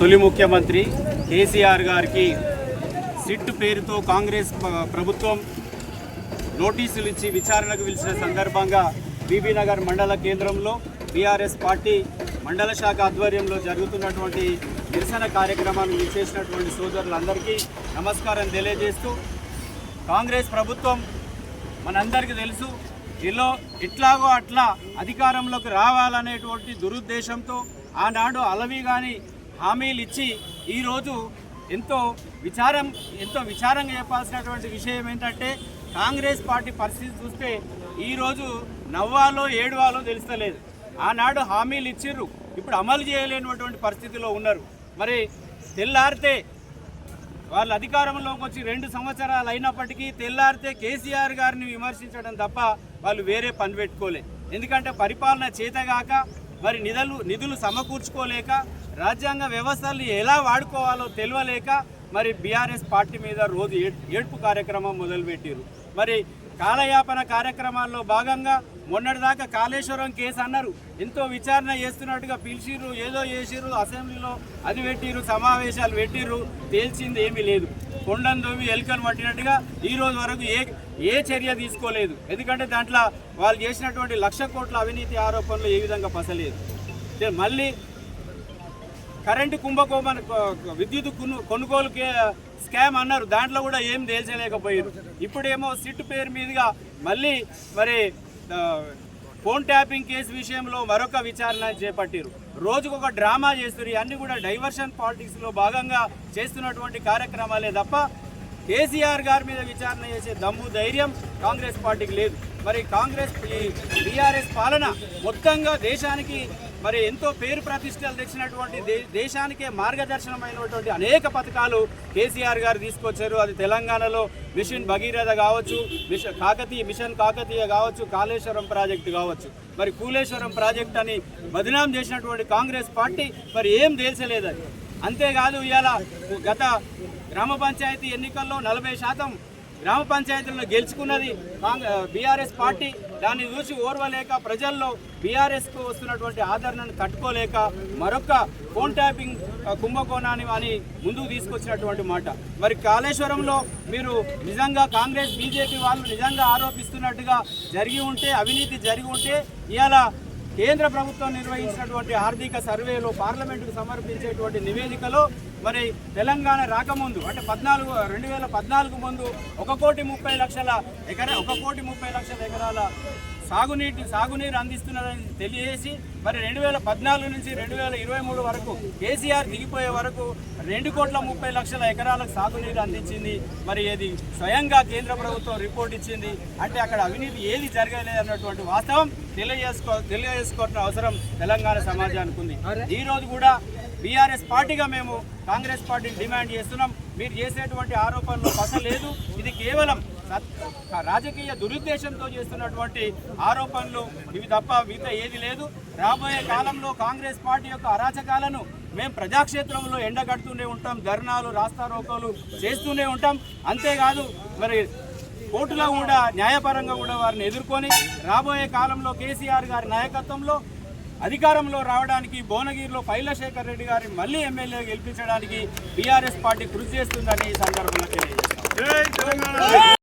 తొలి ముఖ్యమంత్రి కేసీఆర్ గారికి సిట్ పేరుతో కాంగ్రెస్ ప్రభుత్వం నోటీసులు ఇచ్చి విచారణకు పిలిచిన సందర్భంగా బీబీ నగర్ మండల కేంద్రంలో బీఆర్ఎస్ పార్టీ మండల శాఖ ఆధ్వర్యంలో జరుగుతున్నటువంటి నిరసన కార్యక్రమాన్ని విచ్చేసినటువంటి సోదరులందరికీ నమస్కారం తెలియజేస్తూ కాంగ్రెస్ ప్రభుత్వం మనందరికీ తెలుసు ఇలా ఎట్లాగో అట్లా అధికారంలోకి రావాలనేటువంటి దురుద్దేశంతో ఆనాడు అలవి కానీ హామీలు ఇచ్చి ఈరోజు ఎంతో విచారం ఎంతో విచారంగా చెప్పాల్సినటువంటి విషయం ఏంటంటే కాంగ్రెస్ పార్టీ పరిస్థితి చూస్తే ఈరోజు నవ్వాలో ఏడవాలో తెలుస్తలేదు. ఆనాడు హామీలు ఇచ్చిర్రు ఇప్పుడు అమలు చేయలేనటువంటి పరిస్థితిలో ఉన్నారు. మరి తెల్లారితే వాళ్ళు అధికారంలోకి వచ్చి రెండు సంవత్సరాలు అయినప్పటికీ తెల్లారితే కేసీఆర్ గారిని విమర్శించడం తప్ప వాళ్ళు వేరే పని పెట్టుకోలే. ఎందుకంటే పరిపాలన చేతగాక మరి నిధులు నిధులు సమకూర్చుకోలేక రాజ్యాంగ వ్యవస్థలు ఎలా వాడుకోవాలో తెలియలేక మరి బీఆర్ఎస్ పార్టీ మీద రోజు ఏడ్- ఏడ్పు కార్యక్రమం మొదలుపెట్టారు మరి కాలయాపన కార్యక్రమాల్లో భాగంగా మొన్నటిదాకా కాళేశ్వరం కేసు అన్నారు. ఎంతో విచారణ చేస్తున్నట్టుగా పిలిచిర్రు ఏదో చేసిర్రు అసెంబ్లీలో అది పెట్టిర్రు సమావేశాలు పెట్టిర్రు తేల్చింది ఏమీ లేదు. కొండను దొవ్వి ఎలుకను పట్టినట్టుగా ఈ రోజు వరకు ఏ ఏ చర్య తీసుకోలేదు. ఎందుకంటే దాంట్లో వాళ్ళు చేసినటువంటి లక్ష కోట్ల అవినీతి ఆరోపణలు ఏ విధంగా పసలేదు. మళ్ళీ కరెంటు కుంభకోణ విద్యుత్ కొను- కొనుగోలు కే- స్కామ్ అన్నారు. దాంట్లో కూడా ఏం తేల్చలేకపోయారు. ఇప్పుడేమో సిట్ పేరు మీదుగా మళ్ళీ మరి ఫోన్ ట్యాపింగ్ కేసు విషయంలో మరొక విచారణ చేపట్టారు రోజుకొక డ్రామా చేస్తున్నారు అన్ని కూడా డైవర్షన్ పాలిటిక్స్లో భాగంగా చేస్తున్నటువంటి కార్యక్రమాలే తప్ప కేసీఆర్ గారి మీద విచారణ చేసే దమ్ము ధైర్యం కాంగ్రెస్ పార్టీకి లేదు. మరి కాంగ్రెస్ ఈ బీఆర్ఎస్ పాలన మొత్తంగా దేశానికి మరి ఎంతో పేరు ప్రతిష్టలు తెచ్చినటువంటి దేశానికే మార్గదర్శనమైనటువంటి అనేక పథకాలు కేసీఆర్ గారు తీసుకొచ్చారు. అది తెలంగాణలో మిషన్ భగీరథ కావచ్చు మిషన్ కాకతీయ మిషన్ కాకతీయ కావచ్చు కాళేశ్వరం ప్రాజెక్టు కావచ్చు. మరి కూలేశ్వరం ప్రాజెక్ట్ అని బదనాం చేసినటువంటి కాంగ్రెస్ పార్టీ మరి ఏం తెలిసలేదని అంతేకాదు ఇవాళ గత గ్రామ పంచాయతీ ఎన్నికల్లో నలభై శాతం గ్రామ పంచాయతీలను గెలుచుకున్నది బీఆర్ఎస్ పార్టీ. దాన్ని చూసి ఓర్వలేక ప్రజల్లో బీఆర్ఎస్కు వస్తున్నటువంటి ఆదరణను తట్టుకోలేక మరొక ఫోన్ ట్యాపింగ్ కుంభకోణాన్ని అని ముందుకు తీసుకొచ్చినటువంటి మాట. మరి కాళేశ్వరంలో మీరు నిజంగా కాంగ్రెస్ బీజేపీ వాళ్ళు నిజంగా ఆరోపిస్తున్నట్టుగా జరిగి ఉంటే అవినీతి జరిగి ఉంటే ఇవాళ కేంద్ర ప్రభుత్వం నిర్వహించినటువంటి ఆర్థిక సర్వేలో పార్లమెంటుకు సమర్పించేటువంటి నివేదికలో మరి తెలంగాణ రాకముందు అంటే పద్నాలుగు రెండు వేల పద్నాలుగు ముందు ఒక కోటి ముప్పై లక్షల ఎకరా ఒక కోటి ముప్పై లక్షల ఎకరాల సాగునీటి సాగునీరు అందిస్తున్నదని తెలియజేసి మరి రెండు వేల పద్నాలుగు నుంచి రెండు వేల ఇరవై మూడు వరకు కేసీఆర్ దిగిపోయే వరకు రెండు కోట్ల ముప్పై లక్షల ఎకరాలకు సాగునీరు అందించింది. మరి ఇది స్వయంగా కేంద్ర ప్రభుత్వం రిపోర్ట్ ఇచ్చింది. అంటే అక్కడ అవినీతి ఏది జరగలేదు అన్నటువంటి వాస్తవం తెలియజేసుకో తెలియజేసుకోవాల్సిన అవసరం తెలంగాణ సమాజానికి ఉంది. ఈ రోజు కూడా బీఆర్ఎస్ పార్టీగా మేము కాంగ్రెస్ పార్టీని డిమాండ్ చేస్తున్నాం. మీరు చేసేటువంటి ఆరోపణలు పస లేదు ఇది కేవలం రాజకీయ దురుద్దేశంతో చేస్తున్నటువంటి ఆరోపణలు ఇవి తప్ప మిగతా ఏది లేదు. రాబోయే కాలంలో కాంగ్రెస్ పార్టీ యొక్క అరాచకాలను మేము ప్రజాక్షేత్రంలో ఎండగడుతూనే ఉంటాం ధర్నాలు రాస్తారోకోలు చేస్తూనే ఉంటాం. అంతేకాదు మరి కోర్టులో కూడా న్యాయపరంగా కూడా వారిని ఎదుర్కొని రాబోయే కాలంలో కేసీఆర్ గారి నాయకత్వంలో అధికారంలో రావడానికి భువనగిరిలో పైలశేఖర్ రెడ్డి గారి మళ్ళీ ఎమ్మెల్యే గెలిపించడానికి బీఆర్ఎస్ పార్టీ కృషి చేస్తుందని ఈ సందర్భంలో తెలియజేస్తాం